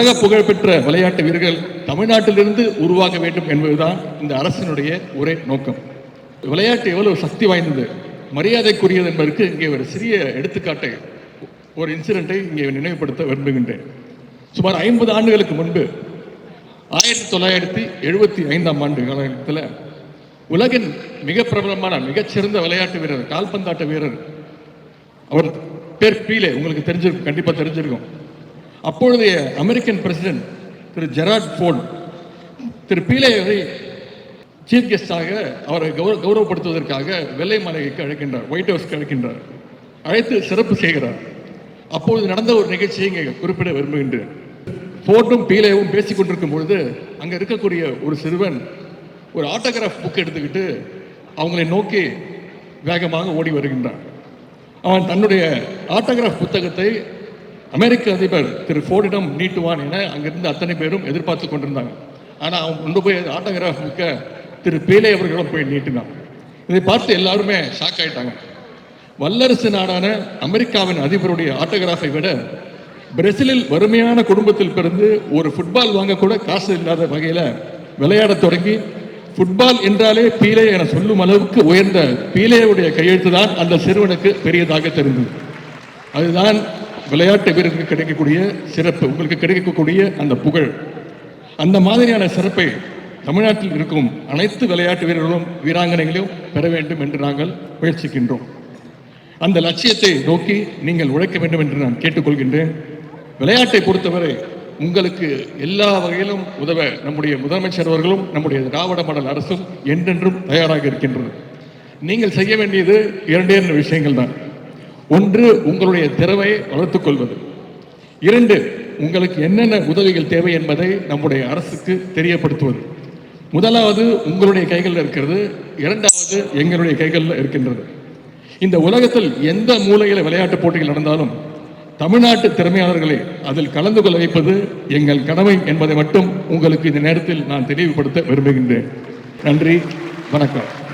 உலக புகழ்பெற்ற விளையாட்டு வீரர்கள் தமிழ்நாட்டிலிருந்து உருவாக வேண்டும் என்பதுதான் இந்த அரசினுடைய ஒரே நோக்கம். விளையாட்டு எவ்வளவு சக்தி வாய்ந்தது மரியாதைக்குரியது என்பதற்கு இங்கே ஒரு சிறிய எடுத்துக்காட்டை ஒரு இன்சிடென்ட்டை இங்கே நினைவுபடுத்த விரும்புகின்றேன். சுமார் ஐம்பது ஆண்டுகளுக்கு முன்பு ஆயிரத்தி தொள்ளாயிரத்தி எழுபத்தி ஐந்தாம் ஆண்டு காலகட்டத்தில் உலகின் மிக பிரபலமான மிகச்சிறந்த விளையாட்டு வீரர் கால்பந்தாட்ட வீரர் அவர் பேர் பீலே உங்களுக்கு தெரிஞ்சிருக்கும் கண்டிப்பாக தெரிஞ்சிருக்கும். அப்பொழுதைய அமெரிக்கன் பிரசிடென்ட் திரு ஜெராட் ஃபோர்ட் திரு பீலேயரை சீஃப் கெஸ்டாக அவரை கௌரவ கௌரவப்படுத்துவதற்காக வெள்ளை மாளிகைக்கு அழைக்கின்றார் ஒயிட் ஹவுஸ்க்கு அழைக்கின்றார். அழைத்து சிறப்பு செய்கிறார். அப்பொழுது நடந்த ஒரு நிகழ்ச்சியை இங்கே குறிப்பிட விரும்புகின்றேன். ஃபோர்டும் பீலேவும் பேசிக் கொண்டிருக்கும் பொழுது அங்கே இருக்கக்கூடிய ஒரு சிறுவன் ஒரு ஆட்டோகிராஃப் புக் எடுத்துக்கிட்டு அவங்களை நோக்கி வேகமாக ஓடி வருகின்றான். அவன் தன்னுடைய ஆட்டோகிராஃப் புத்தகத்தை அமெரிக்க அதிபர் திரு ஃபோர்டிடம் நீட்டுவான் என அங்கிருந்து அத்தனை பேரும் எதிர்பார்த்து கொண்டிருந்தாங்க. ஆனால் அவன் கொண்டு போய் ஆட்டோகிராஃப் மிக்க திரு பேலே அவர்களும் போய் நீட்டினான். இதை பார்த்து எல்லாருமே ஷாக் ஆயிட்டாங்க. வல்லரசு நாடான அமெரிக்காவின் அதிபருடைய ஆட்டோகிராஃபை விட பிரேசிலில் வறுமையான குடும்பத்தில் பிறந்து ஒரு ஃபுட்பால் வாங்க கூட காசு இல்லாத வகையில் விளையாடத் தொடங்கி ஃபுட்பால் என்றாலே பீலே என சொல்லும் அளவுக்கு உயர்ந்த பீலேவுடைய கையெழுத்து தான் அந்த சிறுவனுக்கு பெரியதாக தெரிந்தது. அதுதான் விளையாட்டு வீரருக்கு கிடைக்கக்கூடிய சிறப்பு உங்களுக்கு கிடைக்கக்கூடிய அந்த புகழ் அந்த மாதிரியான சிறப்பை தமிழ்நாட்டில் இருக்கும் அனைத்து விளையாட்டு வீரர்களும் வீராங்கனைகளையும் பெற வேண்டும் என்று நாங்கள் முயற்சிக்கின்றோம். அந்த லட்சியத்தை நோக்கி நீங்கள் உழைக்க வேண்டும் என்று நான் கேட்டுக்கொள்கின்றேன். விளையாட்டை பொறுத்தவரை உங்களுக்கு எல்லா வகையிலும் உதவ நம்முடைய முதலமைச்சர் அவர்களும் நம்முடைய திராவிட மாடல் அரசும் என்றென்றும் தயாராக இருக்கின்றது. நீங்கள் செய்ய வேண்டியது இரண்டே இரண்டு விஷயங்கள் தான். ஒன்று உங்களுடைய திறமையை வளர்த்துக் கொள்வது. இரண்டு உங்களுக்கு என்னென்ன உதவிகள் தேவை என்பதை நம்முடைய அரசுக்கு தெரியப்படுத்துவது. முதலாவது உங்களுடைய கைகளில் இருக்கிறது. இரண்டாவது எங்களுடைய கைகளில் இருக்கின்றது. இந்த உலகத்தில் எந்த மூலையில் விளையாட்டு போட்டிகள் நடந்தாலும் தமிழ்நாட்டு திறமையாளர்களை அதில் கலந்து கொள்ள வைப்பது எங்கள் கடமை என்பதை மட்டும் உங்களுக்கு இந்த நேரத்தில் நான் தெளிவுபடுத்த விரும்புகின்றேன். நன்றி வணக்கம்.